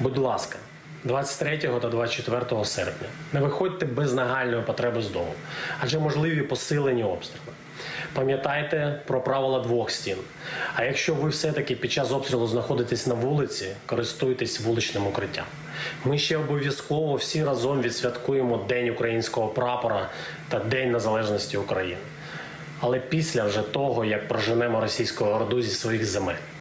Будь ласка, 23 та 24 серпня не виходьте без нагальної потреби з дому, адже можливі посилені обстріли. Пам'ятайте про правила двох стін. А якщо ви все-таки під час обстрілу знаходитесь на вулиці, користуйтесь вуличним укриттям. Ми ще обов'язково всі разом відсвяткуємо День українського прапора та День Незалежності України. Але після вже того, як проженемо російську орду зі своїх земель.